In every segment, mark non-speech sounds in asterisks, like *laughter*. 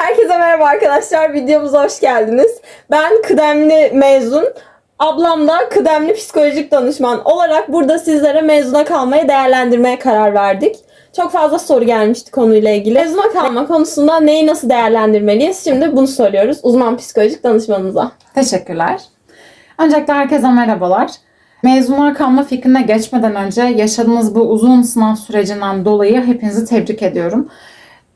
Herkese merhaba arkadaşlar. Videomuza hoş geldiniz. Ben kıdemli mezun, ablam da kıdemli psikolojik danışman olarak burada sizlere mezuna kalmayı değerlendirmeye karar verdik. Çok fazla soru gelmişti konuyla ilgili. Mezuna kalma konusunda neyi nasıl değerlendirmeliyiz? Şimdi bunu soruyoruz uzman psikolojik danışmanımıza. Teşekkürler. Öncelikle herkese merhabalar. Mezuna kalma fikrine geçmeden önce yaşadığınız bu uzun sınav sürecinden dolayı hepinizi tebrik ediyorum.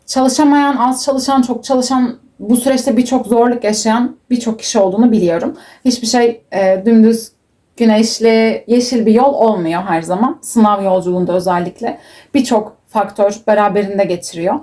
Çalışamayan, az çalışan, çok çalışan, bu süreçte birçok zorluk yaşayan birçok kişi olduğunu biliyorum. Hiçbir şey e, dümdüz, güneşli, yeşil bir yol olmuyor her zaman. Sınav yolculuğunda özellikle birçok faktör beraberinde getiriyor.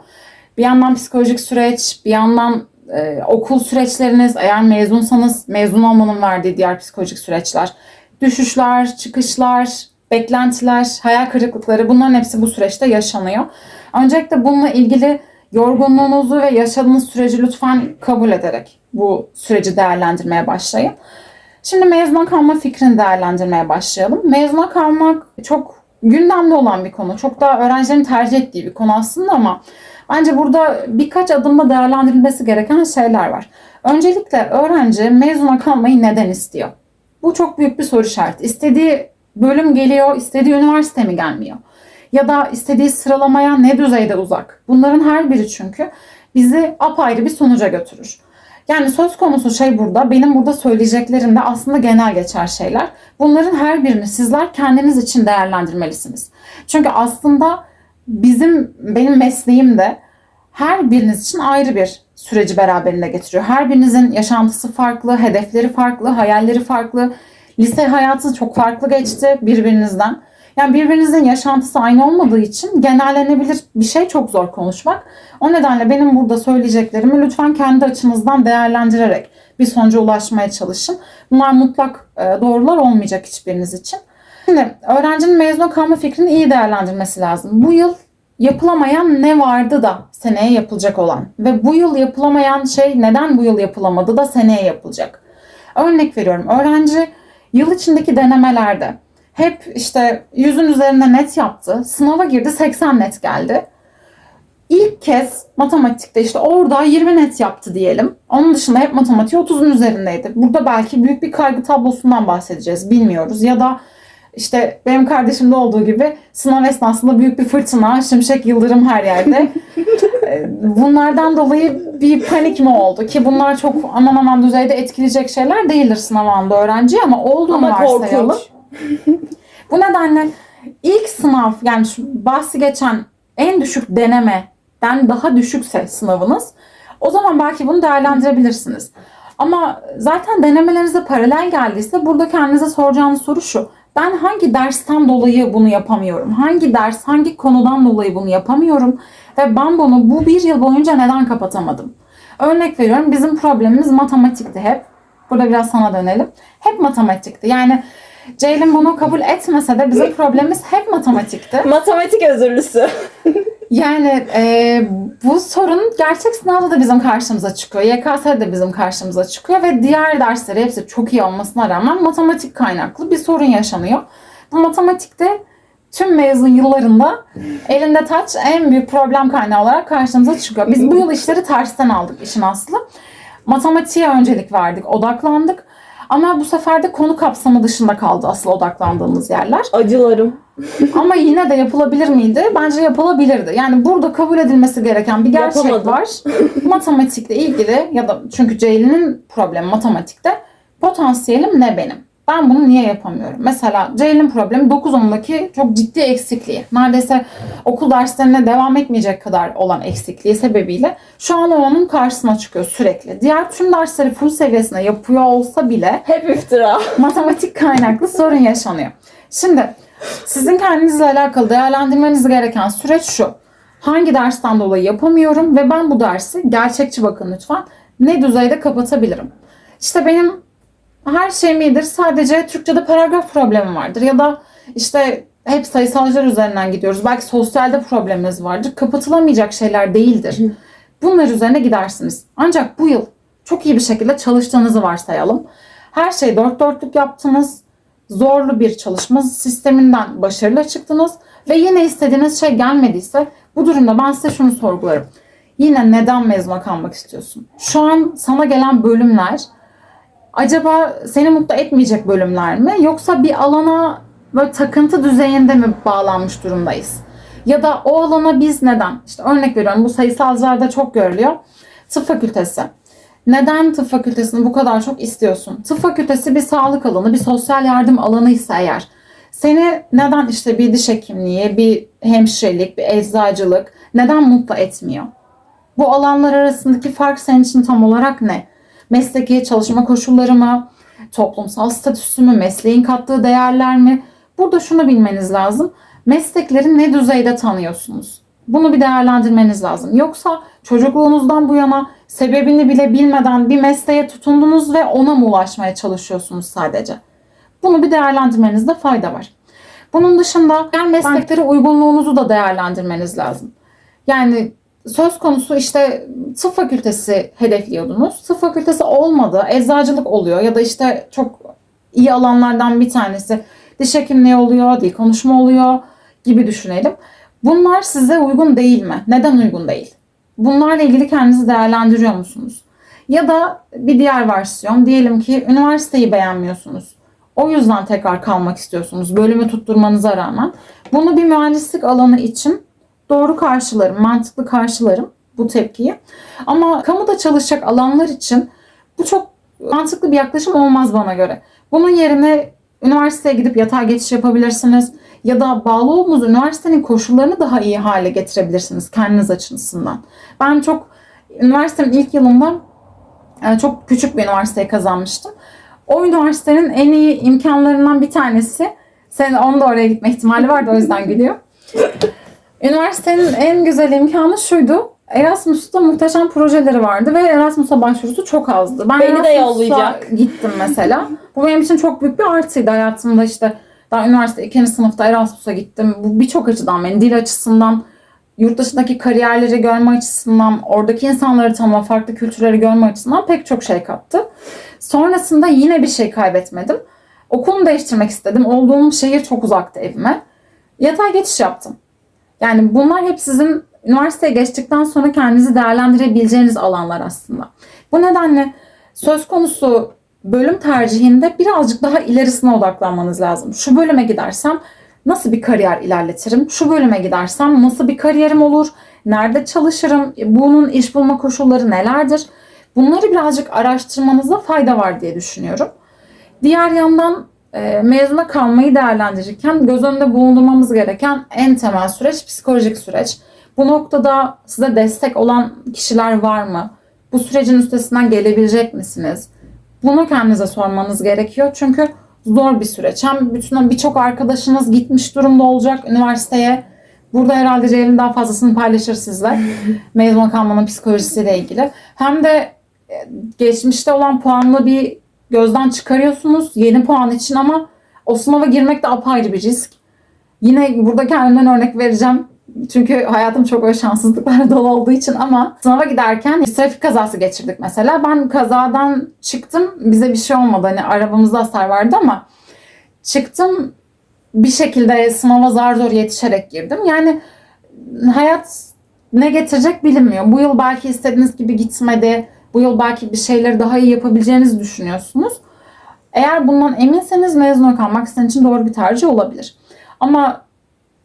Bir yandan psikolojik süreç, bir yandan e, okul süreçleriniz, eğer mezunsanız mezun olmanın verdiği diğer psikolojik süreçler, düşüşler, çıkışlar, beklentiler, hayal kırıklıkları bunların hepsi bu süreçte yaşanıyor. Öncelikle bununla ilgili yorgunluğunuzu ve yaşadığınız süreci lütfen kabul ederek bu süreci değerlendirmeye başlayın. Şimdi mezuna kalma fikrini değerlendirmeye başlayalım. Mezuna kalmak çok gündemde olan bir konu. Çok da öğrencilerin tercih ettiği bir konu aslında ama bence burada birkaç adımda değerlendirilmesi gereken şeyler var. Öncelikle öğrenci mezuna kalmayı neden istiyor? Bu çok büyük bir soru işareti. İstediği bölüm geliyor, istediği üniversite mi gelmiyor? Ya da istediği sıralamaya ne düzeyde uzak? Bunların her biri çünkü bizi apayrı bir sonuca götürür. Yani söz konusu şey burada, benim burada söyleyeceklerim de aslında genel geçer şeyler. Bunların her birini sizler kendiniz için değerlendirmelisiniz. Çünkü aslında bizim, benim mesleğim de her biriniz için ayrı bir süreci beraberinde getiriyor. Her birinizin yaşantısı farklı, hedefleri farklı, hayalleri farklı. Lise hayatı çok farklı geçti birbirinizden. Yani birbirinizin yaşantısı aynı olmadığı için genellenebilir bir şey çok zor konuşmak. O nedenle benim burada söyleyeceklerimi lütfen kendi açınızdan değerlendirerek bir sonuca ulaşmaya çalışın. Bunlar mutlak e, doğrular olmayacak hiçbiriniz için. Şimdi öğrencinin mezuna kalma fikrini iyi değerlendirmesi lazım. Bu yıl yapılamayan ne vardı da seneye yapılacak olan ve bu yıl yapılamayan şey neden bu yıl yapılamadı da seneye yapılacak. Örnek veriyorum öğrenci yıl içindeki denemelerde hep işte yüzün üzerinde net yaptı. Sınava girdi 80 net geldi. İlk kez matematikte işte orada 20 net yaptı diyelim. Onun dışında hep matematiği 30'un üzerindeydi. Burada belki büyük bir kaygı tablosundan bahsedeceğiz. Bilmiyoruz. Ya da işte benim kardeşimde olduğu gibi sınav esnasında büyük bir fırtına, şimşek, yıldırım her yerde. *laughs* Ee, Bunlardan dolayı bir panik mi oldu? Ki bunlar çok aman aman düzeyde etkileyecek şeyler değildir sınav anında öğrenci ama olduğunu Ama varsayalım. korkunç. Bu nedenle ilk sınav yani şu bahsi geçen en düşük denemeden daha düşükse sınavınız o zaman belki bunu değerlendirebilirsiniz. Ama zaten denemelerinize paralel geldiyse burada kendinize soracağınız soru şu. Ben hangi dersten dolayı bunu yapamıyorum? Hangi ders, hangi konudan dolayı bunu yapamıyorum? Ve ben bunu bu bir yıl boyunca neden kapatamadım? Örnek veriyorum bizim problemimiz matematikti hep. Burada biraz sana dönelim. Hep matematikti. Yani Ceylin bunu kabul etmese de bizim problemimiz hep matematikti. *laughs* Matematik özürlüsü. *laughs* Yani e, bu sorun gerçek sınavda da bizim karşımıza çıkıyor. YKS'de de bizim karşımıza çıkıyor ve diğer dersleri hepsi çok iyi olmasına rağmen matematik kaynaklı bir sorun yaşanıyor. Bu matematikte tüm mezun yıllarında elinde taç en büyük problem kaynağı olarak karşımıza çıkıyor. Biz bu yıl işleri tersten aldık işin aslı. Matematiğe öncelik verdik, odaklandık. Ama bu sefer de konu kapsamı dışında kaldı asıl odaklandığımız yerler. Acılarım. *laughs* Ama yine de yapılabilir miydi? Bence yapılabilirdi. Yani burada kabul edilmesi gereken bir gerçek Yapamadım. var. *laughs* Matematikle ilgili ya da çünkü Ceylin'in problemi matematikte potansiyelim ne benim? Ben bunu niye yapamıyorum? Mesela Ceylin'in problemi 9-10'daki çok ciddi eksikliği. Neredeyse okul derslerine devam etmeyecek kadar olan eksikliği sebebiyle şu an onun karşısına çıkıyor sürekli. Diğer tüm dersleri full seviyesinde yapıyor olsa bile Hep iftira. matematik kaynaklı sorun yaşanıyor. Şimdi sizin kendinizle alakalı değerlendirmeniz gereken süreç şu. Hangi dersten dolayı yapamıyorum ve ben bu dersi gerçekçi bakın lütfen ne düzeyde kapatabilirim? İşte benim her şeyim iyidir sadece Türkçe'de paragraf problemi vardır ya da işte hep sayısalcılar üzerinden gidiyoruz. Belki sosyalde probleminiz vardır. Kapatılamayacak şeyler değildir. Bunlar üzerine gidersiniz. Ancak bu yıl çok iyi bir şekilde çalıştığınızı varsayalım. Her şeyi dört dörtlük yaptınız. Zorlu bir çalışma sisteminden başarılı çıktınız. Ve yine istediğiniz şey gelmediyse bu durumda ben size şunu sorgularım. Yine neden mezuna kalmak istiyorsun? Şu an sana gelen bölümler acaba seni mutlu etmeyecek bölümler mi? Yoksa bir alana böyle takıntı düzeyinde mi bağlanmış durumdayız? Ya da o alana biz neden? İşte örnek veriyorum bu sayısalcılarda çok görülüyor. Tıp fakültesi. Neden tıp fakültesini bu kadar çok istiyorsun? Tıp fakültesi bir sağlık alanı, bir sosyal yardım alanıysa eğer seni neden işte bir diş hekimliği, bir hemşirelik, bir eczacılık neden mutlu etmiyor? Bu alanlar arasındaki fark senin için tam olarak ne? Mesleki çalışma koşulları mı? Toplumsal statüsü mü? Mesleğin kattığı değerler mi? Burada şunu bilmeniz lazım. Meslekleri ne düzeyde tanıyorsunuz? Bunu bir değerlendirmeniz lazım. Yoksa çocukluğunuzdan bu yana sebebini bile bilmeden bir mesleğe tutundunuz ve ona mı ulaşmaya çalışıyorsunuz sadece? Bunu bir değerlendirmenizde fayda var. Bunun dışında diğer mesleklere uygunluğunuzu da değerlendirmeniz lazım. Yani söz konusu işte tıp fakültesi hedefliyordunuz. Tıp fakültesi olmadı. Eczacılık oluyor ya da işte çok iyi alanlardan bir tanesi diş hekimliği oluyor, dil konuşma oluyor gibi düşünelim. Bunlar size uygun değil mi? Neden uygun değil? Bunlarla ilgili kendinizi değerlendiriyor musunuz? Ya da bir diğer versiyon diyelim ki üniversiteyi beğenmiyorsunuz. O yüzden tekrar kalmak istiyorsunuz bölümü tutturmanıza rağmen. Bunu bir mühendislik alanı için doğru karşılarım, mantıklı karşılarım bu tepkiyi. Ama kamuda çalışacak alanlar için bu çok mantıklı bir yaklaşım olmaz bana göre. Bunun yerine üniversiteye gidip yatay geçiş yapabilirsiniz ya da bağlı olduğunuz üniversitenin koşullarını daha iyi hale getirebilirsiniz kendiniz açısından. Ben çok üniversitenin ilk yılında e, çok küçük bir üniversiteye kazanmıştım. O üniversitenin en iyi imkanlarından bir tanesi, senin onun da oraya gitme ihtimali vardı o yüzden gülüyor. *laughs* Üniversitenin en güzel imkanı şuydu. Erasmus'ta muhteşem projeleri vardı ve Erasmus'a başvurusu çok azdı. Ben Beni de yollayacak. gittim mesela. Bu benim için çok büyük bir artıydı hayatımda işte. Daha üniversite ikinci sınıfta Erasmus'a gittim. Bu birçok açıdan beni dil açısından, yurt dışındaki kariyerleri görme açısından, oradaki insanları tanıma, farklı kültürleri görme açısından pek çok şey kattı. Sonrasında yine bir şey kaybetmedim. Okulumu değiştirmek istedim. Olduğum şehir çok uzaktı evime. Yatay geçiş yaptım. Yani bunlar hep sizin üniversiteye geçtikten sonra kendinizi değerlendirebileceğiniz alanlar aslında. Bu nedenle söz konusu bölüm tercihinde birazcık daha ilerisine odaklanmanız lazım. Şu bölüme gidersem nasıl bir kariyer ilerletirim? Şu bölüme gidersem nasıl bir kariyerim olur? Nerede çalışırım? Bunun iş bulma koşulları nelerdir? Bunları birazcık araştırmanızda fayda var diye düşünüyorum. Diğer yandan e, mezuna kalmayı değerlendirirken göz önünde bulundurmamız gereken en temel süreç psikolojik süreç. Bu noktada size destek olan kişiler var mı? Bu sürecin üstesinden gelebilecek misiniz? Bunu kendinize sormanız gerekiyor. Çünkü zor bir süreç. Hem bütün birçok arkadaşınız gitmiş durumda olacak üniversiteye. Burada herhalde Ceylin daha fazlasını paylaşır sizler. *laughs* Mezun kalmanın psikolojisiyle ilgili. Hem de e, geçmişte olan puanlı bir gözden çıkarıyorsunuz yeni puan için ama o sınava girmek de apayrı bir risk. Yine burada kendimden örnek vereceğim. Çünkü hayatım çok öyle şanssızlıklarla *laughs* dolu olduğu için ama sınava giderken bir trafik kazası geçirdik mesela. Ben kazadan çıktım. Bize bir şey olmadı. Hani arabamızda hasar vardı ama çıktım bir şekilde sınava zar zor yetişerek girdim. Yani hayat ne getirecek bilinmiyor. Bu yıl belki istediğiniz gibi gitmedi. Bu yıl belki bir şeyleri daha iyi yapabileceğinizi düşünüyorsunuz. Eğer bundan eminseniz mezun kalmak sizin için doğru bir tercih olabilir. Ama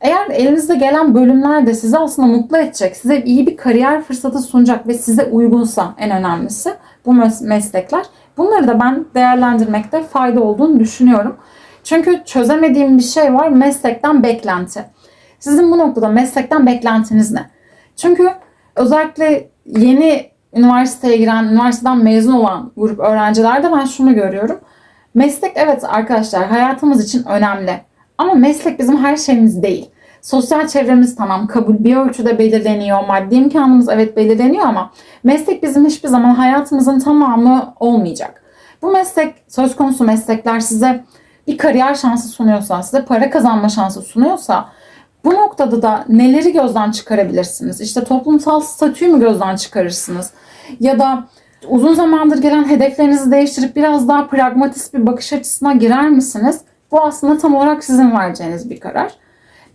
eğer elinizde gelen bölümler de sizi aslında mutlu edecek, size iyi bir kariyer fırsatı sunacak ve size uygunsa en önemlisi bu mes- meslekler. Bunları da ben değerlendirmekte fayda olduğunu düşünüyorum. Çünkü çözemediğim bir şey var meslekten beklenti. Sizin bu noktada meslekten beklentiniz ne? Çünkü özellikle yeni üniversiteye giren, üniversiteden mezun olan grup öğrencilerde ben şunu görüyorum. Meslek evet arkadaşlar hayatımız için önemli. Ama meslek bizim her şeyimiz değil. Sosyal çevremiz tamam kabul bir ölçüde belirleniyor. Maddi imkanımız evet belirleniyor ama meslek bizim hiçbir zaman hayatımızın tamamı olmayacak. Bu meslek, söz konusu meslekler size bir kariyer şansı sunuyorsa, size para kazanma şansı sunuyorsa bu noktada da neleri gözden çıkarabilirsiniz? İşte toplumsal statüyü mü gözden çıkarırsınız? Ya da uzun zamandır gelen hedeflerinizi değiştirip biraz daha pragmatist bir bakış açısına girer misiniz? Bu aslında tam olarak sizin vereceğiniz bir karar.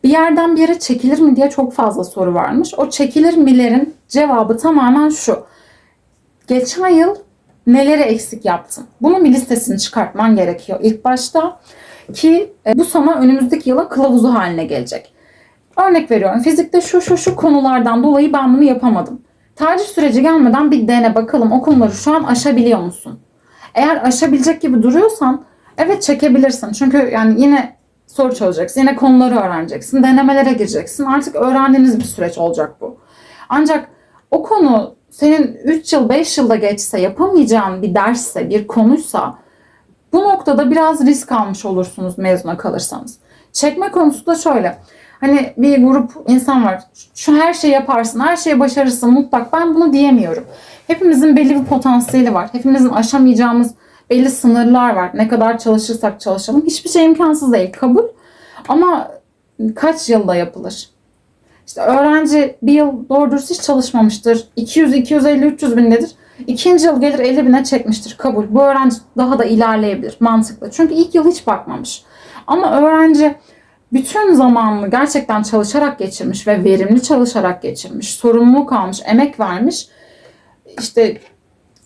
Bir yerden bir yere çekilir mi diye çok fazla soru varmış. O çekilir milerin cevabı tamamen şu. Geçen yıl neleri eksik yaptın? Bunun bir listesini çıkartman gerekiyor ilk başta ki e, bu sana önümüzdeki yılın kılavuzu haline gelecek. Örnek veriyorum fizikte şu şu şu konulardan dolayı ben bunu yapamadım. Tercih süreci gelmeden bir dene bakalım o konuları şu an aşabiliyor musun? Eğer aşabilecek gibi duruyorsan evet çekebilirsin. Çünkü yani yine soru çözeceksin, yine konuları öğreneceksin, denemelere gireceksin. Artık öğrendiğiniz bir süreç olacak bu. Ancak o konu senin 3 yıl 5 yılda geçse yapamayacağın bir dersse, bir konuysa bu noktada biraz risk almış olursunuz mezuna kalırsanız. Çekme konusu da şöyle. Hani bir grup insan var. Şu her şeyi yaparsın, her şeyi başarırsın mutlak. Ben bunu diyemiyorum. Hepimizin belli bir potansiyeli var. Hepimizin aşamayacağımız belli sınırlar var. Ne kadar çalışırsak çalışalım. Hiçbir şey imkansız değil. Kabul. Ama kaç yılda yapılır? İşte öğrenci bir yıl doğru dürüst hiç çalışmamıştır. 200, 250, 300 bin nedir? İkinci yıl gelir 50 bine çekmiştir. Kabul. Bu öğrenci daha da ilerleyebilir. Mantıklı. Çünkü ilk yıl hiç bakmamış. Ama öğrenci bütün zamanını gerçekten çalışarak geçirmiş ve verimli çalışarak geçirmiş. Sorumluluk almış, emek vermiş. İşte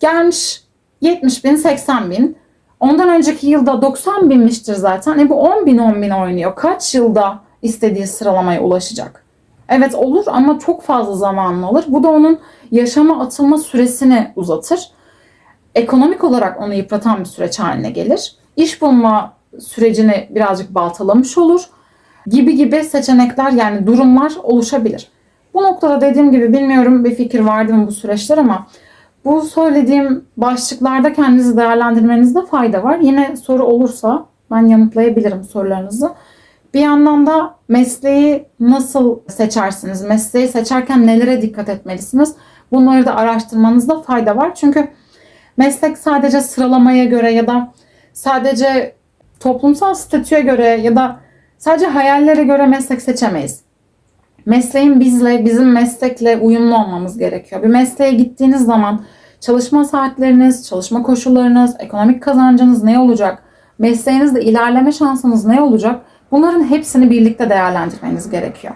gelmiş 70 bin, 80 bin. Ondan önceki yılda 90 binmiştir zaten. E bu 10 bin 10 bin oynuyor. Kaç yılda istediği sıralamaya ulaşacak? Evet olur ama çok fazla zamanını alır. Bu da onun yaşama atılma süresini uzatır. Ekonomik olarak onu yıpratan bir süreç haline gelir. İş bulma sürecini birazcık baltalamış olur. Gibi gibi seçenekler yani durumlar oluşabilir. Bu noktada dediğim gibi bilmiyorum bir fikir vardı mı bu süreçler ama bu söylediğim başlıklarda kendinizi değerlendirmenizde fayda var. Yine soru olursa ben yanıtlayabilirim sorularınızı. Bir yandan da mesleği nasıl seçersiniz? Mesleği seçerken nelere dikkat etmelisiniz? Bunları da araştırmanızda fayda var. Çünkü meslek sadece sıralamaya göre ya da sadece toplumsal statüye göre ya da sadece hayallere göre meslek seçemeyiz. Mesleğin bizle, bizim meslekle uyumlu olmamız gerekiyor. Bir mesleğe gittiğiniz zaman çalışma saatleriniz, çalışma koşullarınız, ekonomik kazancınız ne olacak? Mesleğinizde ilerleme şansınız ne olacak? Bunların hepsini birlikte değerlendirmeniz gerekiyor.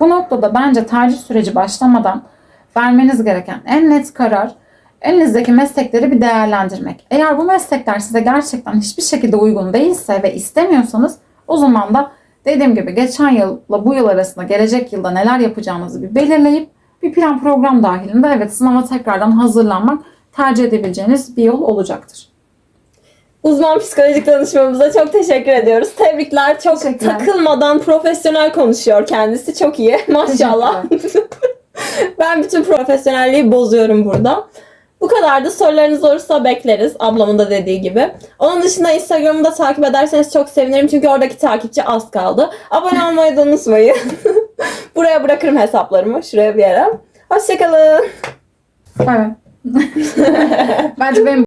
Bu noktada bence tercih süreci başlamadan vermeniz gereken en net karar elinizdeki meslekleri bir değerlendirmek. Eğer bu meslekler size gerçekten hiçbir şekilde uygun değilse ve istemiyorsanız o zaman da dediğim gibi geçen yılla bu yıl arasında gelecek yılda neler yapacağınızı bir belirleyip bir plan program dahilinde evet sınava tekrardan hazırlanmak tercih edebileceğiniz bir yol olacaktır. Uzman psikolojik danışmamıza çok teşekkür ediyoruz. Tebrikler. Çok takılmadan profesyonel konuşuyor kendisi. Çok iyi. *laughs* Maşallah. *laughs* ben bütün profesyonelliği bozuyorum burada. Bu kadar da sorularınız olursa bekleriz. Ablamın da dediği gibi. Onun dışında Instagram'ı da takip ederseniz çok sevinirim. Çünkü oradaki takipçi az kaldı. Abone olmayı da unutmayın. *laughs* Buraya bırakırım hesaplarımı. Şuraya bir yere. Hoşçakalın. Evet. *laughs* Bence benim